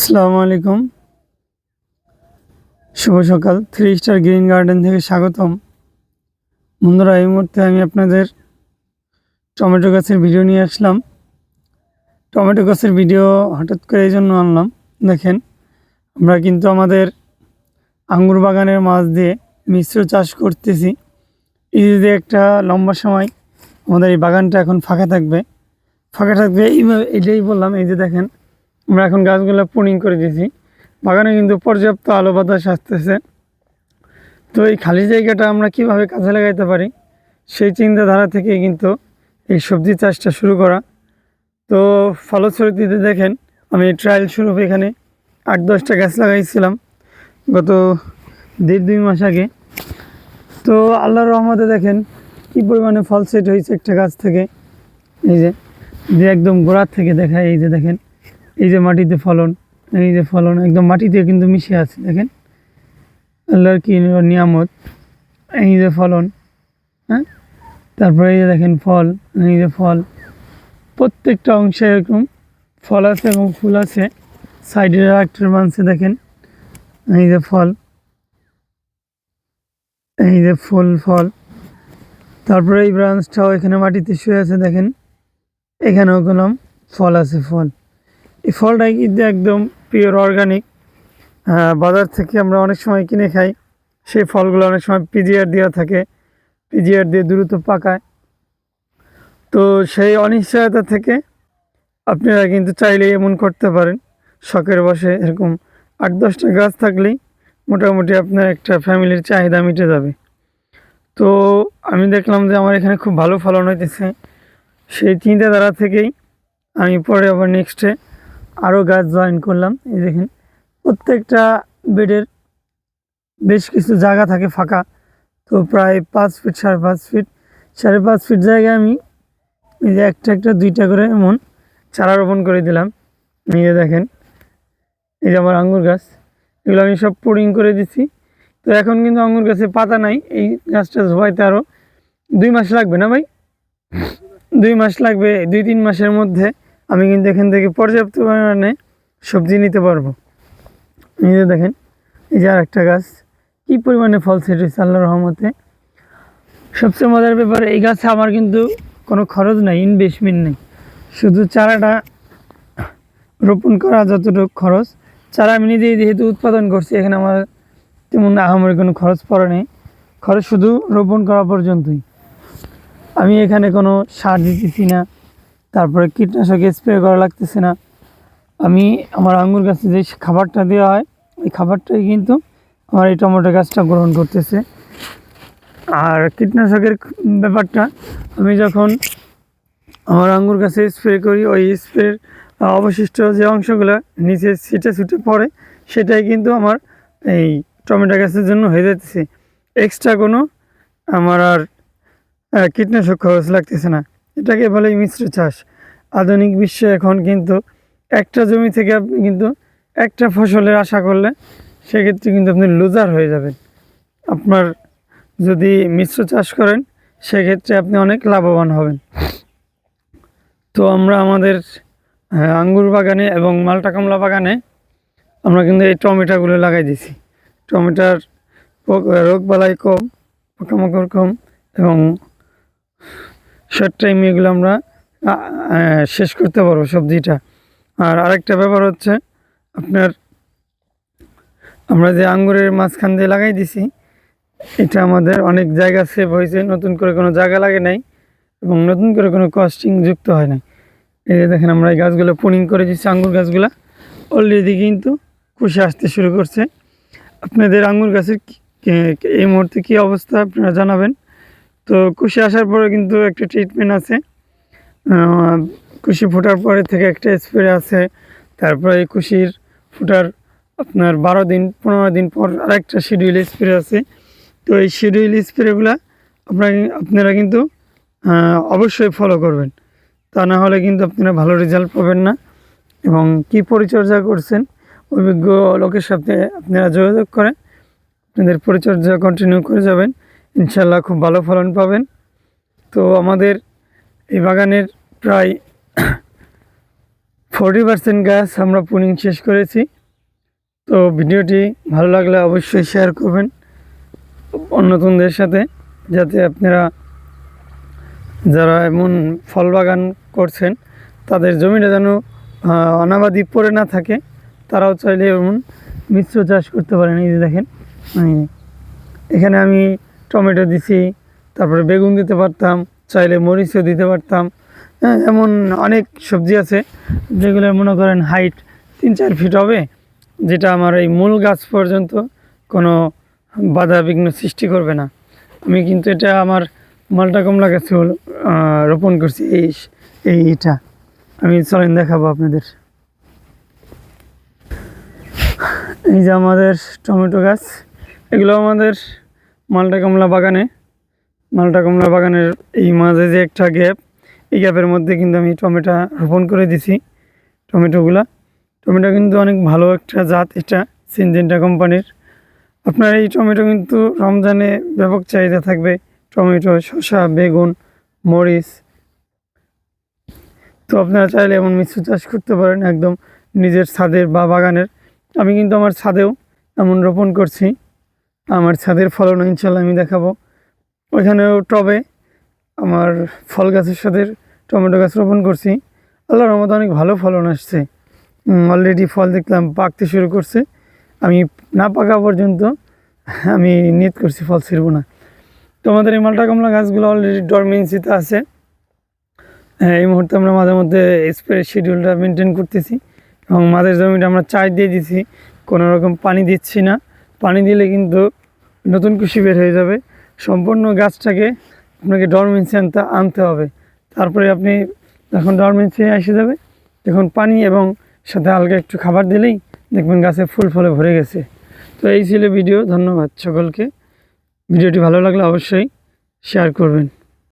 আসসালামু আলাইকুম। শুভ সকাল। থ্রি স্টার গ্রিন গার্ডেন থেকে স্বাগতম। বন্ধুরা, এই মুহূর্তে আমি আপনাদের টমেটো গাছের ভিডিও নিয়ে আসলাম। টমেটো গাছের ভিডিও হঠাৎ করে এই জন্য আনলাম। দেখেন, আমরা কিন্তু আমাদের আঙ্গুর বাগানের মাছ দিয়ে মিশ্র চাষ করতেছি। এই যে একটা লম্বা সময় আমাদের এই বাগানটা এখন ফাঁকা থাকবে। ফাঁকা থাকবে এইভাবে এটাই বললাম। এই যে দেখেন আমরা এখন গাছগুলো পুনিং করে দিয়েছি। বাগানে কিন্তু পর্যাপ্ত আলো বাতাস আসতেছে। তো এই খালি জায়গাটা আমরা কীভাবে কাজে লাগাইতে পারি, সেই চিন্তাধারা থেকে কিন্তু এই সবজি চাষটা শুরু করা। তো ফলশ্রুতিতে দেখেন, আমি ট্রায়াল শুরু এখানে আট দশটা গাছ লাগাইছিলাম গত দেড় দুই মাস আগে। তো আল্লাহর রহমতে দেখেন, কী পরিমাণে ফল সেট হয়েছে একটা গাছ থেকে। এই যে একদম গোড়ার থেকে দেখায় এই যে দেখেন এই যে মাটিতে ফলন, এই যে ফলন একদম মাটিতে কিন্তু মিশে আছে, দেখেন। আল্লাহর কি নিয়ামত এই যে ফলন হ্যাঁ? তারপরে এই যে দেখেন ফল, এই যে ফল। প্রত্যেকটা অংশে এরকম ফল আছে এবং ফুল আছে। সাইডের একটার মানসে দেখেন, এই যে ফল। এই যে ফুল, ফল। তারপরে এই ব্রাঞ্চটাও এখানে মাটিতে শুয়ে আছে, দেখেন। এখানেও গেলাম ফল আছে, ফল। এই ফলটা কিন্তু একদম পিওর অর্গানিক বাজার থেকে আমরা অনেক সময় কিনে খাই। সেই ফলগুলো অনেক সময় পিজিআর দেওয়া থাকে। পিজিআর দিয়ে দ্রুত পাকায়। তো সেই অনিশ্চয়তা থেকে আপনারা কিন্তু চাইলে এমন করতে পারেন। শখের বসে এরকম আট দশটা গাছ থাকলেই মোটামুটি আপনার একটা ফ্যামিলির চাহিদা মিটে যাবে। তো আমি দেখলাম যে আমার এখানে খুব ভালো ফলন হইতেছে। সেই চিন্তাধারা থেকেই আমি পরে আবার নেক্সটে আরও গাছ জয়েন করলাম, এই দেখেন। প্রত্যেকটা বেডের বেশ কিছু জায়গা থাকে ফাঁকা। তো প্রায় পাঁচ ফিট, সাড়ে পাঁচ ফিট, সাড়ে পাঁচ ফিট জায়গায় আমি এই যে একটা একটা, দুইটা করে এমন চারা রোপণ করে দিলাম। নিয়ে দেখেন, এই যে আমার আঙ্গুর গাছ, এগুলো আমি সব পুডিং করে দিছি। তো এখন কিন্তু আঙ্গুর গাছে পাতা নাই, এই গাছটা ধোয়াইতে আরও দুই মাস লাগবে না ভাই? দুই মাস লাগবে, দুই তিন মাসের মধ্যে আমি কিন্তু এখান থেকে পর্যাপ্ত পরিমাণে সবজি নিতে পারব। নিজে দেখেন, এই যে আর একটা গাছ, কী পরিমাণে ফল সেট হয়েছে আল্লাহ রহমতে। সবচেয়ে মজার ব্যাপার, এই গাছে আমার কিন্তু কোনো খরচ নাই ইনভেস্টমেন্ট নেই। শুধু চারাটা রোপণ করা যতটুকু খরচ, চারা আমি নিজেই যেহেতু উৎপাদন করছি, এখানে আমার তেমন আহামরি কোনো খরচ পড়ে নেই। খরচ শুধু রোপণ করা পর্যন্তই। আমি এখানে কোনো সার দিতেছি না তারপরে কীটনাশক স্প্রে করা লাগতেছে না। আমি আমার আঙ্গুর গাছে যে খাবারটা দেওয়া হয়, ওই খাবারটাই কিন্তু আমার এই টমেটো গাছটা গ্রহণ করতেছে। আর কীটনাশকের ব্যাপারটা, আমি যখন আমার আঙ্গুর গাছে স্প্রে করি, ওই স্প্রের অবশিষ্ট যে অংশগুলো নিচে ছিটে ছুটে পড়ে, সেটাই কিন্তু আমার এই টমেটো গাছের জন্য হয়ে যাচ্ছে এক্সট্রা কোনো আমার আর কীটনাশক খরচ লাগতেছে না। এটাকে বলে মিশ্র চাষ। আধুনিক বিশ্বে এখন কিন্তু একটা জমি থেকে আপনি কিন্তু একটা ফসলের আশা করলে সেক্ষেত্রে কিন্তু আপনি লুজার হয়ে যাবেন। আপনার যদি মিশ্র চাষ করেন সেক্ষেত্রে আপনি অনেক লাভবান হবেন। তো আমরা আমাদের আহ, আঙ্গুর বাগানে এবং মালটা কমলা বাগানে আমরা কিন্তু এই টমেটোগুলো লাগাই দিছি। টমেটোর রোগবালাই কম পোকামাকড় কম এবং শর্ট টাইমে এগুলো আমরা শেষ করতে পারব সবজিটা। আর আরেকটা ব্যাপার হচ্ছে, আপনার আমরা যে আঙ্গুরের মাঝখান দিয়ে লাগাই দিছি, এটা আমাদের অনেক জায়গা সেভ হয়েছে, নতুন করে কোনো জায়গা লাগে নাই এবং নতুন করে কোনো কস্টিং যুক্ত হয় নাই। এই যে দেখেন আমরা এই গাছগুলো পুনিং করে দিচ্ছি আঙ্গুর গাছগুলো। অলরেডি কিন্তু কুশে আসতে শুরু করছে। আপনাদের আঙ্গুর গাছের এই মুহূর্তে কী অবস্থা আপনারা জানাবেন? তো কুশি আসার পরে কিন্তু একটা ট্রিটমেন্ট আছে। কুশি ফোটার পরে থেকে একটা স্প্রে আছে। তারপরে এই কুশির ফোটার আপনার বারো দিন, পনেরো দিন পর আরেকটা শিডিউল স্প্রে আছে। তো এই শিডিউল স্প্রেগুলো আপনার আপনারা কিন্তু অবশ্যই ফলো করবেন। তা না হলে কিন্তু আপনারা ভালো রেজাল্ট পাবেন না। এবং কি পরিচর্যা করছেন, অভিজ্ঞ লোকের সাথে আপনারা যোগাযোগ করেন। আপনাদের পরিচর্যা কন্টিনিউ করে যাবেন। ইনশাল্লাহ খুব ভালো ফলন পাবেন। তো আমাদের এই বাগানের প্রায় ফোরটি পার্সেন্ট গাছ আমরা পুনিং শেষ করেছি। তো ভিডিওটি ভালো লাগলে অবশ্যই শেয়ার করবেন অন্যতনদের সাথে, যাতে আপনারা যারা এমন ফল বাগান করছেন, তাদের জমিটা যেন অনাবাদি পড়ে না থাকে। তারাও চাইলে এমন মিশ্র চাষ করতে পারেন। এই দেখেন এখানে আমি টমেটো দিছি, তারপরে বেগুন দিতে পারতাম, চাইলে মরিচও দিতে পারতাম। হ্যাঁ এমন অনেক সবজি আছে, যেগুলো মনে করেন হাইট তিন, চার ফিট হবে, যেটা আমার এই মূল গাছ পর্যন্ত কোনো বাধা বিঘ্ন সৃষ্টি করবে না। আমি কিন্তু এটা আমার মালটা কমলা গাছে রোপণ করছি, এই এই এটা আমি চলেন দেখাবো আপনাদের। এই যে আমাদের টমেটো গাছ, এগুলো আমাদের মালটা কমলা বাগানে। মালটা কমলা বাগানের এই মাঝে যে একটা গ্যাপ, এই গ্যাপের মধ্যে কিন্তু আমি টমেটো রোপণ করে দিছি, টমেটোগুলা। টমেটো কিন্তু অনেক ভালো একটা জাত এটা, সিনজেন্টা কোম্পানির। আপনার এই টমেটো কিন্তু রমজানে ব্যাপক চাহিদা থাকবে। টমেটো, শসা, বেগুন, মরিচ। তো আপনারা চাইলে এমন মিশ্র চাষ করতে পারেন একদম নিজের ছাদের বা বাগানের। আমি কিন্তু আমার ছাদেও এমন রোপণ করছি। আমার ছাদের ফলন ইনশাল্লাহ আমি দেখাবো। ওইখানেও টবে আমার ফল গাছের সাথে টমেটো গাছ রোপণ করছি। আল্লাহর রহমতে অনেক ভালো ফলন আসছে। অলরেডি ফল দেখলাম পাকতে শুরু করছে। আমি না পাকা পর্যন্ত আমি নিয়ত করছি ফল ছিড়ব না। তোমাদের এই মালটা কমলা গাছগুলো অলরেডি ডরমেন্সিতে আছে। হ্যাঁ, এই মুহূর্তে আমরা মাঝে মধ্যে স্প্রে শিডিউলটা মেনটেন করতেছি এবং মাঝের জমিটা আমরা চাষ দিয়ে দিছি। কোনো রকম পানি দিচ্ছি না। পানি দিলে কিন্তু নতুন কুশি বের হয়ে যাবে। সম্পূর্ণ গাছটাকে আপনাকে ডরমেন্সি আনতে আনতে হবে। তারপরে আপনি যখন ডরমেন্সি এসে যাবে, তখন পানি এবং সাথে হালকা একটু খাবার দিলেই দেখবেন গাছে ফুল ফলে ভরে গেছে। তো এই ছিল ভিডিও, ধন্যবাদ সকলকে। ভিডিওটি ভালো লাগলে অবশ্যই শেয়ার করবেন।